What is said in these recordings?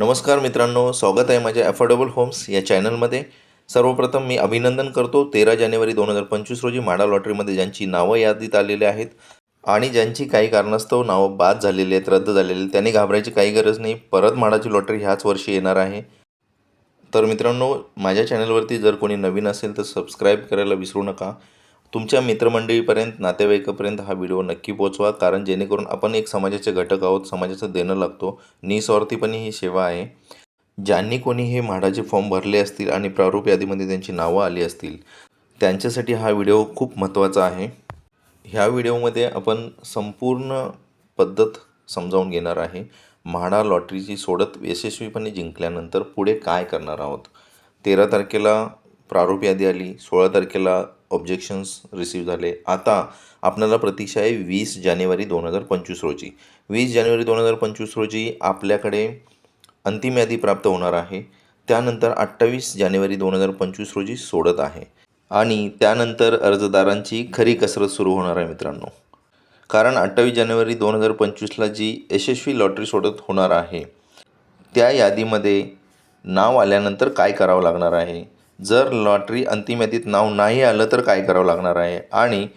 नमस्कार मित्रांनो स्वागत आहे माझ्या अफोर्डेबल होम्स या चॅनलमध्ये. सर्वप्रथम मी अभिनंदन करतो तेरा जानेवारी दोन हजार पंचवीस रोजी माडा लॉटरीमध्ये ज्यांची नावं यादीत आलेली आहेत आणि ज्यांची काही कारणास्तव नावं बाद झालेली आहेत रद्द झालेली आहेत त्यांनी घाबरायची काही गरज नाही. परत माडाची लॉटरी ह्याच वर्षी येणार आहे. तर मित्रांनो माझ्या चॅनलवरती जर कोणी नवीन असेल तर सबस्क्राईब करायला विसरू नका. तुमच्या मित्रमंडळीपर्यंत नातेवाईकापर्यंत हा व्हिडिओ नक्की पोचवा कारण जेणेकरून आपण एक समाजाचे घटक आहोत समाजाचं देणं लागतो. निस्वार्थीपणे ही सेवा आहे. ज्यांनी कोणी हे म्हाडाचे फॉर्म भरले असतील आणि प्रारूप यादीमध्ये त्यांची नावं आली असतील त्यांच्यासाठी हा व्हिडिओ खूप महत्त्वाचा आहे. ह्या व्हिडिओमध्ये आपण संपूर्ण पद्धत समजावून घेणार आहे. म्हाडा लॉटरीची सोडत यशस्वीपणे जिंकल्यानंतर पुढे काय करणार आहोत? तेरा तारखेला प्रारूप यादी आली सोळा तारखेला ऑब्जेक्शन्स रिसीव झाले. आता आपल्याला प्रतीक्षा आहे वीस जानेवारी दोन हजार पंचवीस रोजी. वीस जानेवारी दोन हजार पंचवीस रोजी आपल्याकडे अंतिम यादी प्राप्त होणार आहे. त्यानंतर अठ्ठावीस जानेवारी दोन हजार पंचवीस रोजी सोडत आहे. आणि त्यानंतर अर्जदारांची खरी कसरत सुरू होणार आहे मित्रांनो. कारण अठ्ठावीस जानेवारी दोन हजार पंचवीसला जी यशस्वी लॉटरी सोडत होणार आहे त्या यादीमध्ये नाव आल्यानंतर काय करावं लागणार आहे? जर लॉटरी अंतिम यादीत नाव नाही आलं तर काय करावं लागणार आहे? आणि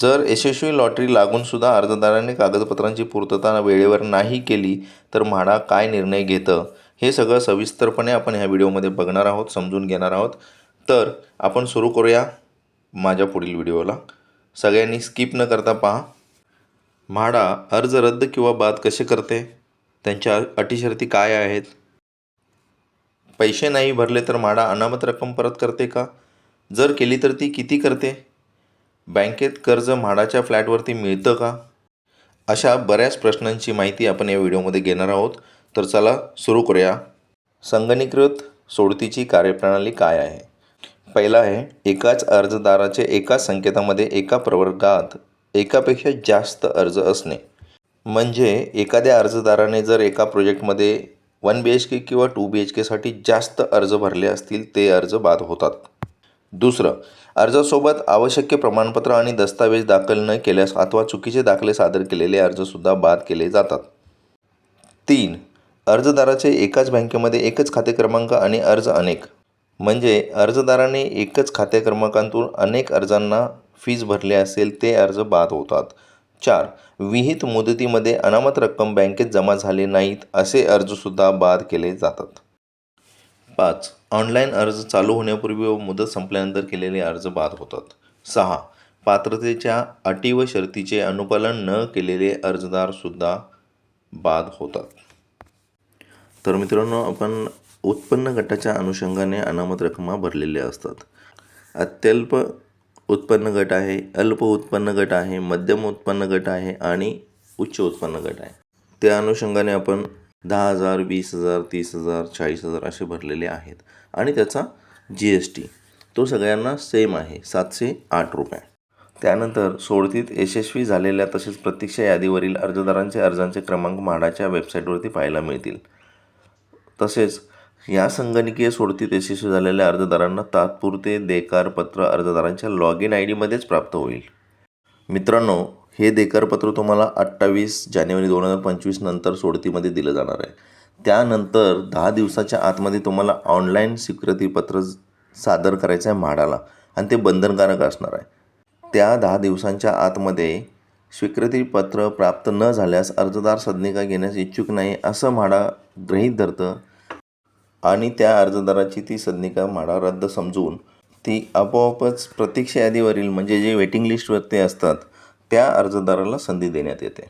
जर यशस्वी लॉटरी लागूनसुद्धा अर्जदाराने कागदपत्रांची पूर्तता वेळेवर नाही केली तर म्हाडा काय निर्णय घेतं? हे सगळं सविस्तरपणे आपण ह्या व्हिडिओमध्ये बघणार आहोत समजून घेणार आहोत. तर आपण सुरू करूया माझ्या पुढील व्हिडिओला. सगळ्यांनी स्किप न करता पहा. म्हाडा अर्ज रद्द किंवा बाद कसे करते? त्यांच्या अटी शर्ती काय आहेत? पैसे नाही भरले तर म्हाडा अनामत रक्कम परत करते का? जर केली तर ती किती करते? बँकेत कर्ज म्हाडाच्या फ्लॅटवरती मिळतं का? अशा बऱ्याच प्रश्नांची माहिती आपण या व्हिडिओमध्ये घेणार आहोत. तर चला सुरू करूया. संगणीकृत सोडतीची कार्यप्रणाली काय आहे? पहिला आहे एकाच अर्जदाराचे एकाच संकेतामध्ये एका प्रवर्गात एकापेक्षा जास्त अर्ज असणे. म्हणजे एखाद्या अर्जदाराने जर एका प्रोजेक्टमध्ये वन बी एच के किंवा टू बी एच केसाठी जास्त अर्ज भरले असतील ते अर्ज बाद होतात. दुसरं अर्जासोबत आवश्यक प्रमाणपत्र आणि दस्तावेज दाखल न केल्यास अथवा चुकीचे दाखले सादर केलेले अर्जसुद्धा बाद केले जातात. तीन अर्जदाराचे एकाच बँकेमध्ये एकच खाते क्रमांक आणि अर्ज अनेक. म्हणजे अर्जदाराने एकच खाते क्रमांकातून अनेक अर्जांना फीज भरले असेल ते अर्ज बाद होतात. चार विहित मुदतीमध्ये अनामत रक्कम बँकेत जमा झाले नाहीत असे अर्जसुद्धा बाद केले जातात. पाच. ऑनलाईन अर्ज चालू होण्यापूर्वी व मुदत संपल्यानंतर केलेले अर्ज बाद होतात. सहा. पात्रतेच्या अटी व शर्तीचे अनुपालन न केलेले अर्जदारसुद्धा बाद होतात. तर मित्रांनो आपण उत्पन्न गटाच्या अनुषंगाने अनामत रकमा भरलेल्या असतात. अत्यल्प उत्पन्न गट आहे अल्प उत्पन्न गट आहे मध्यम उत्पन्न गट आहे आणि उच्च उत्पन्न गट आहे. त्या अनुषंगाने आपण दहा हजार वीस हजार तीस हजार चाळीस हजार असे भरलेले आहेत आणि त्याचा जी एस टी तो सगळ्यांना सेम आहे सातशे आठ रुपये. त्यानंतर सोडतीत यशस्वी झालेल्या तसेच प्रतीक्षा यादीवरील अर्जदारांचे अर्जांचे क्रमांक म्हाडाच्या वेबसाईटवरती पाहायला मिळतील. तसेच या संगणकीय सोडतीत यशस्वी झालेल्या अर्जदारांना तात्पुरते देकारपत्र अर्जदारांच्या लॉग इन आय डीमध्येच प्राप्त होईल. मित्रांनो हे देकारपत्र तुम्हाला अठ्ठावीस जानेवारी दोन हजार पंचवीस नंतर सोडतीमध्ये दिलं जाणार आहे. त्यानंतर दहा दिवसाच्या आतमध्ये तुम्हाला ऑनलाईन स्वीकृतीपत्र सादर करायचं आहे म्हाडाला आणि ते बंधनकारक असणार आहे. त्या दहा दिवसांच्या आतमध्ये स्वीकृतीपत्र प्राप्त न झाल्यास अर्जदार सदनिका घेण्यास इच्छुक नाही असं म्हाडा गृहीत धरतं. आणि त्या अर्जदाराची ती सदनिका म्हाडा रद्द समजून ती आपोआपच प्रतीक्षा यादीवरील म्हणजे जे वेटिंग लिस्टवरती असतात त्या अर्जदाराला संधी देण्यात येते.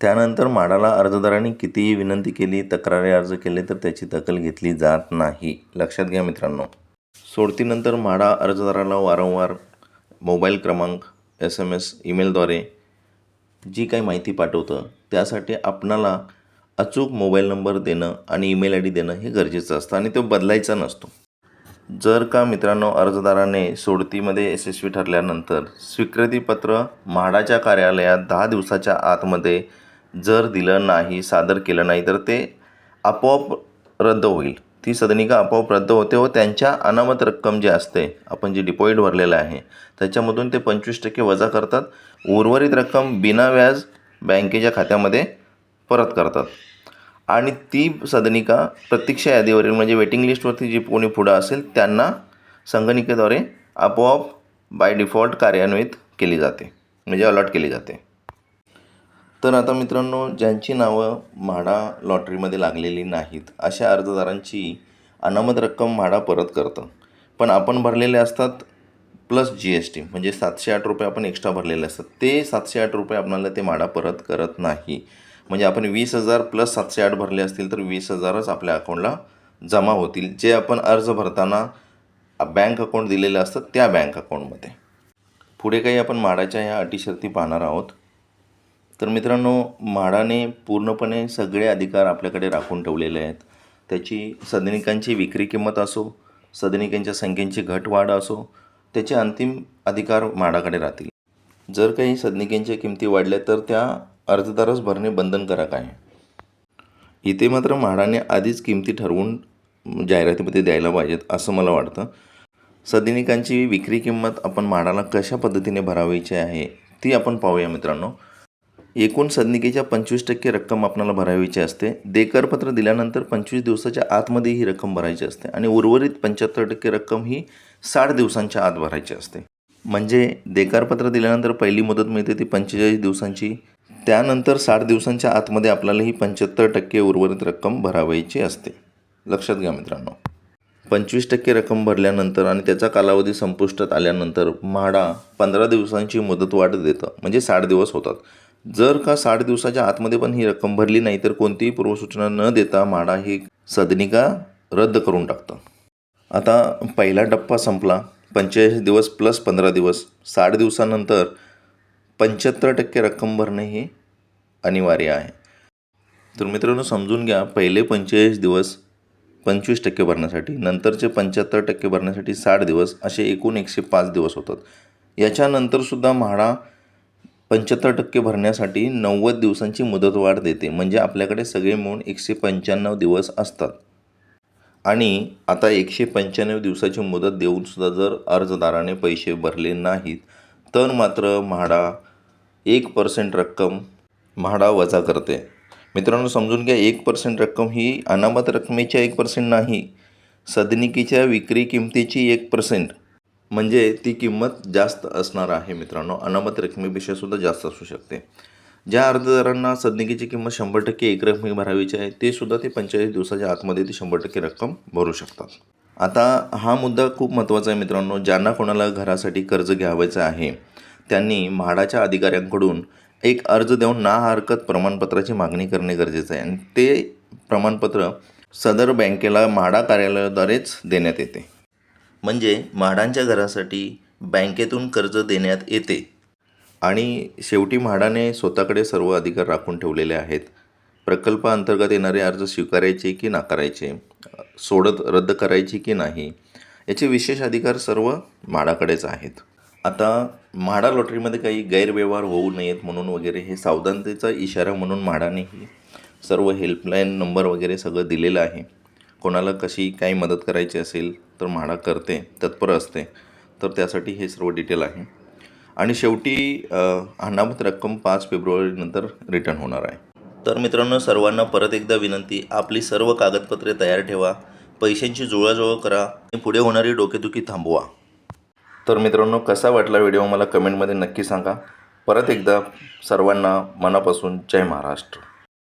त्यानंतर म्हाडाला अर्जदारांनी कितीही विनंती केली तक्रारी अर्ज केले तर त्याची दखल घेतली जात नाही. लक्षात घ्या मित्रांनो. सोडतीनंतर म्हाडा अर्जदाराला वारंवार मोबाईल क्रमांक एस एम एस ईमेलद्वारे जी काही माहिती पाठवतं त्यासाठी आपणाला अचूक मोबाईल नंबर देणं आणि ईमेल आय डी देणं हे गरजेचं असतं आणि तो बदलायचा नसतो. जर का मित्रांनो अर्जदाराने सोडतीमध्ये यशस्वी ठरल्यानंतर स्वीकृतीपत्र म्हाडाच्या कार्यालयात दहा दिवसाच्या आतमध्ये जर दिलं नाही सादर केलं नाही तर ते आपोआप रद्द होईल. ती सदनिका आपोआप रद्द होते व त्यांच्या अनामत रक्कम जी असते आपण जे डिपॉझिट भरलेलं आहे त्याच्यामधून ते पंचवीस टक्के वजा करतात. उर्वरित रक्कम बिना व्याज बँकेच्या खात्यामध्ये परत करतात. आणि ती सदनिका प्रतीक्षा यादीवरील म्हणजे वेटिंग लिस्टवरती जी कोणी पुढं असेल त्यांना संगणिकेद्वारे आपोआप बाय डिफॉल्ट कार्यान्वित केली जाते. म्हणजे अलॉट केली जाते. तर आता मित्रांनो ज्यांची नावं म्हाडा लॉटरीमध्ये लागलेली नाहीत अशा अर्जदारांची अनामत रक्कम म्हाडा परत करतं. पण आपण भरलेले असतात प्लस जी एस टी म्हणजे सातशे आठ रुपये आपण एक्स्ट्रा भरलेले असतात. ते सातशे आठ रुपये आपल्याला ते म्हाडा परत करत नाही. म्हणजे आपण वीस हजार प्लस सातशे आठ भरले असतील तर वीस हजारच आपल्या अकाउंटला जमा होतील. जे आपण अर्ज भरताना बँक अकाउंट दिलेलं असतं त्या बँक अकाउंटमध्ये पुढे काही आपण म्हाडाच्या ह्या अटी शर्ती पाहणार आहोत. तर मित्रांनो म्हाडाने पूर्णपणे सगळे अधिकार आपल्याकडे राखून ठेवलेले आहेत. त्याची सदनिकांची विक्री किंमत असो सदनिकांच्या संख्येची घट वाढ असो त्याचे अंतिम अधिकार म्हाडाकडे राहतील. जर काही सदनिकांच्या किमती वाढल्या तर त्या अर्जदारच भरणे बंधनकारक आहे. इथे मात्र म्हाडाने आधीच किमती ठरवून जाहिरातीमध्ये द्यायला पाहिजेत असं मला वाटतं. सदनिकांची विक्री किंमत आपण म्हाडाला कशा पद्धतीने भरावायची आहे ती आपण पाहूया मित्रांनो. एकूण सदनिकेच्या पंचवीस टक्के रक्कम आपणाला भरावीची असते. देकरपत्र दिल्यानंतर पंचवीस दिवसाच्या आतमध्ये ही रक्कम भरायची असते आणि उर्वरित पंच्याहत्तर टक्के रक्कम ही साठ दिवसांच्या आत भरायची असते. म्हणजे देकारपत्र दिल्यानंतर पहिली मुदत मिळते ती पंचेचाळीस दिवसांची त्यानंतर साठ दिवसांच्या आतमध्ये आपल्याला ही पंच्याहत्तर टक्के उर्वरित रक्कम भरावायची असते. लक्षात घ्या मित्रांनो. पंचवीस टक्के रक्कम भरल्यानंतर आणि त्याचा कालावधी संपुष्टात आल्यानंतर म्हाडा पंधरा दिवसांची मुदतवाढ देतं म्हणजे साठ दिवस होतात. जर का साठ दिवसाच्या आतमध्ये पण ही रक्कम भरली नाही तर कोणतीही पूर्वसूचना न देता म्हाडा ही सदनिका रद्द करून टाकतं. आता पहिला टप्पा संपला. पंचेचाळीस दिवस प्लस पंधरा दिवस. साठ दिवसानंतर पंच्याहत्तर टक्के रक्कम भरणे हे अनिवार्य आहे. तर मित्रांनो समजून घ्या पहिले पंचेचाळीस दिवस पंचवीस टक्के भरण्यासाठी नंतरचे पंच्याहत्तर टक्के भरण्यासाठी साठ दिवस असे एकूण एकशे पाच दिवस होतात. याच्यानंतरसुद्धा म्हाडा पंच्याहत्तर टक्के भरण्यासाठी नव्वद दिवसांची मुदतवाढ देते. म्हणजे आपल्याकडे सगळे मिळून एकशे पंच्याण्णव दिवस असतात. आणि आता एकशे पंच्याण्णव दिवसाची मुदत देऊनसुद्धा जर अर्जदाराने पैसे भरले नाहीत तर मात्र म्हाडा एक पर्सेंट रक्कम म्हाडा वजा करते. मित्रांनो समजून घ्या एक पर्सेंट रक्कम ही अनामत रकमेच्या एक पर्सेंट नाही सदनिकेच्या विक्री किमतीची एक पर्सेंट म्हणजे ती किंमत जास्त असणार आहे मित्रांनो. अनामत रकमेपेक्षा सुद्धा जास्त असू शकते. ज्या अर्जदारांना सदनिकेची किंमत शंभर टक्के एक रकमी भरावीची आहे ते सुद्धा ते पंचेचाळीस दिवसाच्या आतमध्ये ती शंभर टक्के रक्कम भरू शकतात. आता हा मुद्दा खूप महत्त्वाचा आहे मित्रांनो. ज्यांना कोणाला घरासाठी कर्ज घ्यावायचं आहे त्यांनी म्हाडाच्या अधिकाऱ्यांकडून एक अर्ज देऊन ना हरकत प्रमाणपत्राची मागणी करणे गरजेचं आहे. आणि ते प्रमाणपत्र सदर बँकेला म्हाडा कार्यालयाद्वारेच देण्यात येते. म्हणजे म्हाडांच्या घरासाठी बँकेतून कर्ज देण्यात येते. आणि शेवटी म्हाडाने स्वतःकडे सर्व अधिकार राखून ठेवलेले आहेत. प्रकल्पाअंतर्गत येणारे अर्ज स्वीकारायचे की नाकारायचे? सोडत रद्द करायची की नाही? याचे विशेष अधिकार सर्व म्हाडाकडेच आहेत. आता म्हाडा लॉटरीमध्ये काही गैरव्यवहार होऊ नयेत म्हणून वगैरे हे सावधानतेचा इशारा म्हणून म्हाडानेही सर्व हेल्पलाईन नंबर वगैरे सगळं दिलेलं आहे. कोणाला कशी काही मदत करायची असेल तर म्हाडा करते तत्पर असते. तर त्यासाठी हे सर्व डिटेल आहे. आणि शेवटी अनामत रक्कम पाच फेब्रुवारीनंतर रिटर्न होणार आहे. तर मित्रांनो सर्वांना परत एकदा विनंती आपली सर्व कागदपत्रे तयार ठेवा पैशांची जुळवाजुळव करा आणि पुढे होणारी डोकेदुखी थांबवा. तर मित्रांनो कसा वाटला व्हिडिओ? मला कमेंटमध्ये नक्की सांगा. परत एकदा सर्वांना मनापासून जय महाराष्ट्र.